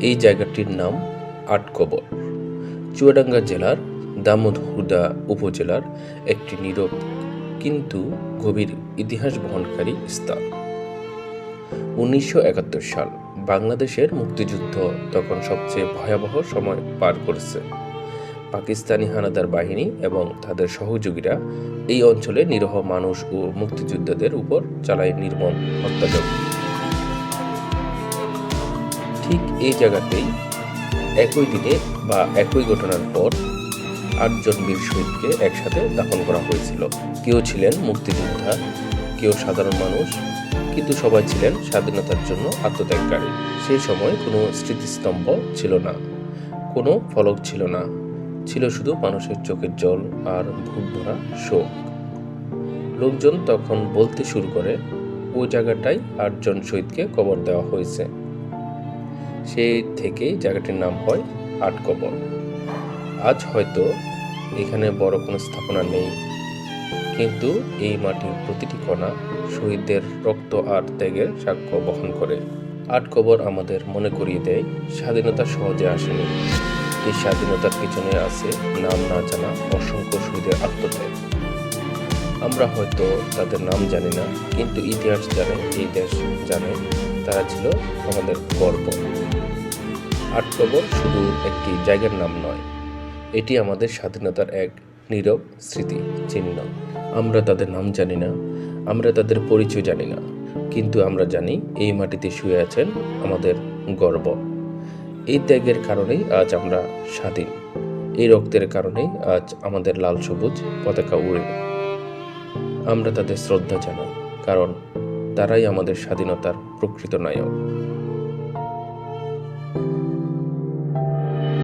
এই জায়গাটির নাম আটকবর। চুয়াডাঙ্গা জেলার দামোদহুদা উপজেলার একটি নীরব কিন্তু গভীর ইতিহাস বহনকারী স্থান। উনিশশো একাত্তর সাল বাংলাদেশের মুক্তিযুদ্ধ তখন সবচেয়ে ভয়াবহ সময় পার করেছে। পাকিস্তানি হানাদার বাহিনী এবং তাদের সহযোগীরা এই অঞ্চলে নিরহ মানুষ ও মুক্তিযোদ্ধাদের উপর চালায় নির্মম হত্যাযজ্ঞ। ঠিক এই জায়গাতেই একই দিনে বা একই ঘটনার পর আটজন বীর শহীদকে একসাথে দাফন করা হয়েছিল। কেউ ছিলেন মুক্তিযোদ্ধা কেউ সাধারণ মানুষ, কিন্তু সবাই ছিলেন স্বাধীনতার জন্য আত্মত্যাগকারী। সেই সময় কোনো স্মৃতিস্তম্ভ ছিল না, কোনো ফলক ছিল না, ছিল শুধু মানুষের চোখের জল আর বুক ভরা শোক। লোকজন তখন বলতে শুরু করে ওই জায়গাটায় আটজন শহীদকে কবর দেওয়া হয়েছে। সেই থেকেই জায়গাটির নাম হয় আট কবর আজ হয়তো এখানে বড় কোনো স্থাপনা নেই, কিন্তু এই মাটির প্রতিটি কণা শহীদদের রক্ত আর ত্যাগের সাক্ষ্য বহন করে। আট কবর আমাদের মনে করিয়ে দেয়, স্বাধীনতা সহজে আসেনি। এই স্বাধীনতার পিছনে আছে নাম না জানা অসংখ্য শহীদের আত্মত্যাগ। আমরা হয়তো তাদের নাম জানি না, কিন্তু ইতিহাস জানে, এই দেশ জানে তারা ছিল আমাদের গর্ব। আট কবর শুধু একটি জায়গার নাম নয়, এটি আমাদের স্বাধীনতার এক নীরব স্মৃতি চিহ্ন আমরা তাদের নাম জানি না, আমরা তাদের পরিচয় জানি না, কিন্তু আমরা জানি এই মাটিতে শুয়ে আছেন আমাদের গর্ব। এই ত্যাগের কারণেই আজ আমরা স্বাধীন। এই রক্তের কারণেই আজ আমাদের লাল সবুজ পতাকা উড়ে। আমরা তাদের শ্রদ্ধা জানাই, কারণ তারাই আমাদের স্বাধীনতার প্রকৃত নায়ক।